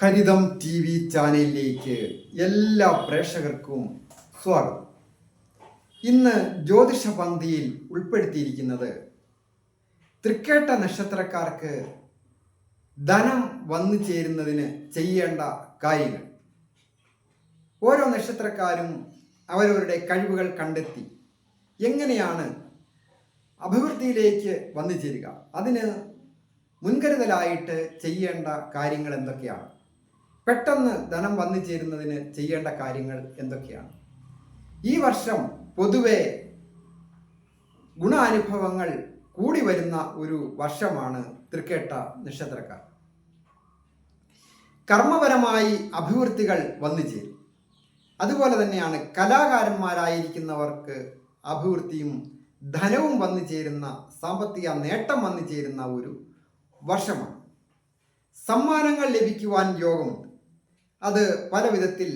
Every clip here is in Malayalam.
ഹരിതം ടി വി ചാനലിലേക്ക് എല്ലാ പ്രേക്ഷകർക്കും സ്വാഗതം. ഇന്ന് ജ്യോതിഷ പന്തിയിൽ ഉൾപ്പെടുത്തിയിരിക്കുന്നത് തൃക്കേട്ട നക്ഷത്രക്കാർക്ക് ധനം വന്നു ചേരുന്നതിന് ചെയ്യേണ്ട കാര്യങ്ങൾ. ഓരോ നക്ഷത്രക്കാരും അവരവരുടെ കഴിവുകൾ കണ്ടെത്തി എങ്ങനെയാണ് അഭിവൃദ്ധിയിലേക്ക് വന്നു ചേരുക? അതിന് മുൻകരുതലായിട്ട് ചെയ്യേണ്ട കാര്യങ്ങൾ എന്തൊക്കെയാണ്? പെട്ടെന്ന് ധനം വന്നു ചേരുന്നതിന് ചെയ്യേണ്ട കാര്യങ്ങൾ എന്തൊക്കെയാണ്? ഈ വർഷം പൊതുവെ ഗുണാനുഭവങ്ങൾ കൂടി വരുന്ന ഒരു വർഷമാണ് തൃക്കേട്ട നക്ഷത്രക്കാർ. കർമ്മപരമായി അഭിവൃദ്ധികൾ വന്നു ചേരും. അതുപോലെ തന്നെയാണ് കലാകാരന്മാരായിരിക്കുന്നവർക്ക് അഭിവൃദ്ധിയും ധനവും വന്നു ചേരുന്ന സാമ്പത്തിക നേട്ടം വന്നു ചേരുന്ന ഒരു വർഷമാണ്. സമ്മാനങ്ങൾ ലഭിക്കുവാൻ യോഗമുണ്ട്. അത് പല വിധത്തിൽ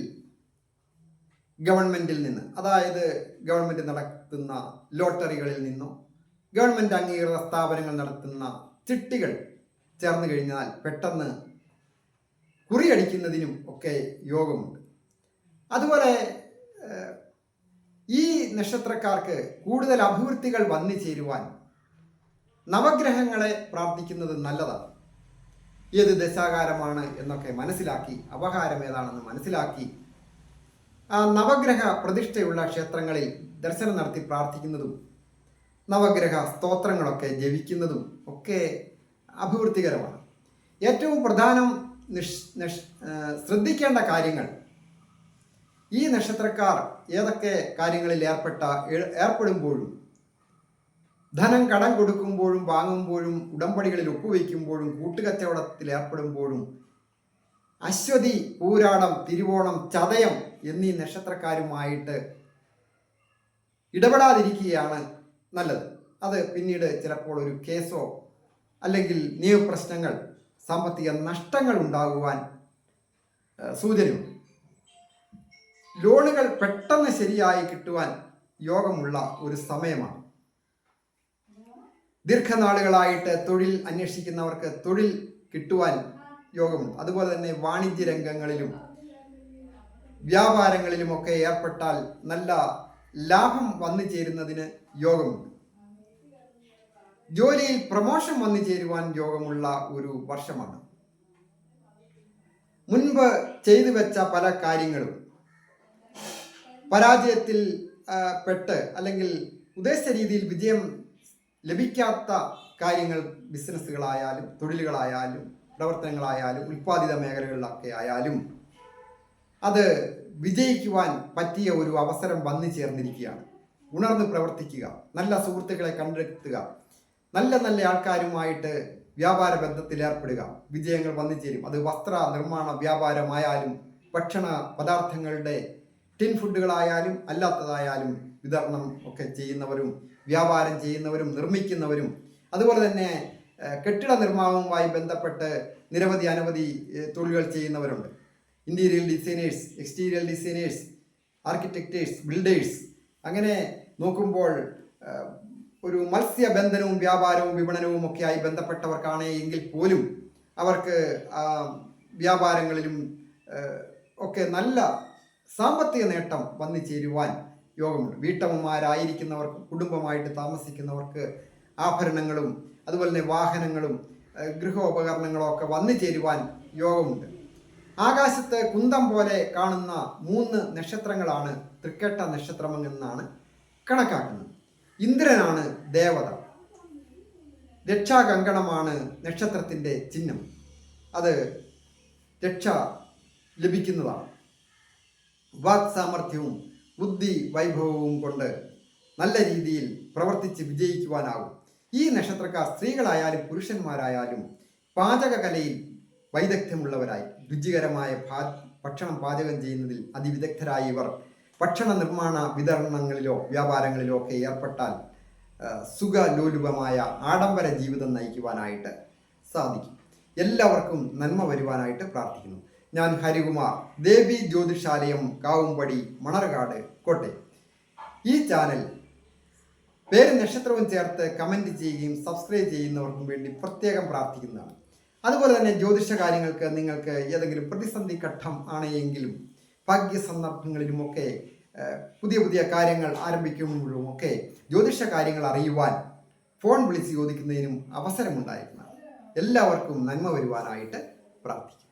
ഗവൺമെന്റിൽ നിന്ന് അതായത് ഗവൺമെന്റ് നടത്തുന്ന ലോട്ടറികളിൽ നിന്നോ ഗവൺമെന്റ് അംഗീകൃത സ്ഥാപനങ്ങൾ നടത്തുന്ന ചിട്ടികൾ ചേർന്ന് കഴിഞ്ഞാൽ പെട്ടെന്ന് കുറിയടിക്കുന്നതിനും ഒക്കെ യോഗമുണ്ട്. അതുപോലെ ഈ നക്ഷത്രക്കാർക്ക് കൂടുതൽ അഭിവൃദ്ധികൾ വന്നു ചേരുവാൻ നവഗ്രഹങ്ങളെ പ്രാർത്ഥിക്കുന്നത് നല്ലതാണ്. ഏത് ദശാകാരമാണ് എന്നൊക്കെ മനസ്സിലാക്കി അപകാരം ഏതാണെന്ന് മനസ്സിലാക്കി നവഗ്രഹ പ്രതിഷ്ഠയുള്ള ക്ഷേത്രങ്ങളിൽ ദർശനം നടത്തി പ്രാർത്ഥിക്കുന്നതും നവഗ്രഹ സ്തോത്രങ്ങളൊക്കെ ജപിക്കുന്നതും ഒക്കെ അഭിവൃദ്ധികരമാണ്. ഏറ്റവും പ്രധാനം നിഷ് നിഷ് ശ്രദ്ധിക്കേണ്ട കാര്യങ്ങൾ. ഈ നക്ഷത്രക്കാർ ഏതൊക്കെ കാര്യങ്ങളിൽ ഏർപ്പെട്ട ഏർപ്പെടുമ്പോഴും ധനം കടം കൊടുക്കുമ്പോഴും വാങ്ങുമ്പോഴും ഉടമ്പടികളിൽ ഒപ്പുവയ്ക്കുമ്പോഴും കൂട്ടുകച്ചവടത്തിൽ ഏർപ്പെടുമ്പോഴും അശ്വതി പൂരാടം തിരുവോണം ചതയം എന്നീ നക്ഷത്രക്കാരുമായിട്ട് ഇടപെടാതിരിക്കുകയാണ് നല്ലത്. അത് പിന്നീട് ചിലപ്പോൾ ഒരു കേസോ അല്ലെങ്കിൽ നിയമപ്രശ്നങ്ങൾ സാമ്പത്തിക നഷ്ടങ്ങൾ ഉണ്ടാകുവാൻ സൂചനയുണ്ട്. ലോണുകൾ പെട്ടെന്ന് ശരിയായി കിട്ടുവാൻ യോഗമുള്ള ഒരു സമയമാണ്. ദീർഘനാളുകളായിട്ട് തൊഴിൽ അന്വേഷിക്കുന്നവർക്ക് തൊഴിൽ കിട്ടുവാൻ യോഗമുണ്ട്. അതുപോലെ തന്നെ വാണിജ്യ രംഗങ്ങളിലും വ്യാപാരങ്ങളിലുമൊക്കെ ഏർപ്പെട്ടാൽ നല്ല ലാഭം വന്നു ചേരുന്നതിന് യോഗമുണ്ട്. ജോലിയിൽ പ്രമോഷൻ വന്നു ചേരുവാൻ യോഗമുള്ള ഒരു വർഷമാണ്. മുൻപ് ചെയ്തു വെച്ച പല കാര്യങ്ങളും പരാജയത്തിൽ പെട്ട് അല്ലെങ്കിൽ ഉദ്ദേശിച്ച രീതിയിൽ വിജയം ലഭിക്കാത്ത കാര്യങ്ങൾ ബിസിനസ്സുകളായാലും തൊഴിലുകളായാലും പ്രവർത്തനങ്ങളായാലും ഉൽപ്പാദിത മേഖലകളിലൊക്കെ ആയാലും അത് വിജയിക്കുവാൻ പറ്റിയ ഒരു അവസരം വന്നു ചേർന്നിരിക്കുകയാണ്. ഉണർന്ന് പ്രവർത്തിക്കുക നല്ല സുഹൃത്തുക്കളെ കണ്ടെത്തുക നല്ല നല്ല ആൾക്കാരുമായിട്ട് വ്യാപാര ബന്ധത്തിൽ ഏർപ്പെടുക വിജയങ്ങൾ വന്നു ചേരും. അത് വസ്ത്ര നിർമ്മാണ വ്യാപാരമായാലും ഭക്ഷണ പദാർത്ഥങ്ങളുടെ ടിൻ ഫുഡുകളായാലും അല്ലാത്തതായാലും വിതരണം ഒക്കെ ചെയ്യുന്നവരും വ്യാപാരം ചെയ്യുന്നവരും നിർമ്മിക്കുന്നവരും അതുപോലെ തന്നെ കെട്ടിട നിർമ്മാണവുമായി ബന്ധപ്പെട്ട് നിരവധി അനവധി തൊഴിലുകൾ ചെയ്യുന്നവരുണ്ട്. Interior designers exterior designers architects builders അങ്ങനെ നോക്കുമ്പോൾ ഒരു മത്സ്യബന്ധനവും വ്യാപാരവും വിപണനവും ഒക്കെയായി ബന്ധപ്പെട്ടവർക്കാണ് എങ്കിൽ പോലും അവർക്ക് വ്യാപാരങ്ങളിലും ഒക്കെ നല്ല സാമ്പത്തിക നേട്ടം വന്നു ചേരുവാൻ യോഗമുണ്ട് വീട്ടമ്മമാരായിരിക്കുന്നവർക്ക് കുടുംബമായിട്ട് താമസിക്കുന്നവർക്ക് ആഭരണങ്ങളും അതുപോലെ തന്നെ വാഹനങ്ങളും ഗൃഹോപകരണങ്ങളും ഒക്കെ വന്നു ചേരുവാൻ യോഗമുണ്ട്. ആകാശത്ത് കുന്തം പോലെ കാണുന്ന മൂന്ന് നക്ഷത്രങ്ങളാണ് തൃക്കേട്ട നക്ഷത്രമെന്നാണ് കണക്കാക്കുന്നത്. ഇന്ദ്രനാണ് ദേവത. രക്ഷാകങ്കണമാണ് നക്ഷത്രത്തിന്റെ ചിഹ്നം. അത് രക്ഷ ലഭിക്കുന്നതാണ്. വാക് സാമർഥ്യവും ബുദ്ധി വൈഭവവും കൊണ്ട് നല്ല രീതിയിൽ പ്രവർത്തിച്ച് വിജയിക്കുവാനാകും. ഈ നക്ഷത്രക്കാർ സ്ത്രീകളായാലും പുരുഷന്മാരായാലും പാചകകലയിൽ വൈദഗ്ധ്യമുള്ളവരായി. രുചികരമായ ഭക്ഷണം പാചകം ചെയ്യുന്നതിൽ അതിവിദഗ്ധരായ ഇവർ ഭക്ഷണ നിർമ്മാണ വിതരണങ്ങളിലോ വ്യാപാരങ്ങളിലോ ഒക്കെ ഏർപ്പെട്ടാൽ സുഖലോലുപമായ ആഡംബര ജീവിതം നയിക്കുവാനായിട്ട് സാധിക്കും. എല്ലാവർക്കും നന്മ വരുവാനായിട്ട് പ്രാർത്ഥിക്കുന്നു. ഞാൻ ഹരികുമാർ. ദേവി ജ്യോതിഷാലയം കാവുംപടി മണർകാട് കോട്ടയം. ഈ ചാനൽ പേര് നക്ഷത്രവും ചേർത്ത് കമന്റ് ചെയ്യുകയും സബ്സ്ക്രൈബ് ചെയ്യുന്നവർക്കും വേണ്ടി പ്രത്യേകം പ്രാർത്ഥിക്കുന്നതാണ്. അതുപോലെ തന്നെ ജ്യോതിഷ കാര്യങ്ങൾക്ക് നിങ്ങൾക്ക് ഏതെങ്കിലും പ്രതിസന്ധി ഘട്ടം ആണെങ്കിലും ഭാഗ്യ സന്ദർഭങ്ങളിലുമൊക്കെ പുതിയ പുതിയ കാര്യങ്ങൾ ആരംഭിക്കുമ്പോഴുമൊക്കെ ജ്യോതിഷ കാര്യങ്ങൾ അറിയുവാൻ ഫോൺ വിളിച്ച് ചോദിക്കുന്നതിനും അവസരമുണ്ടായിരുന്നു എല്ലാവർക്കും നന്മ വരുവാനായിട്ട് പ്രാർത്ഥിക്കും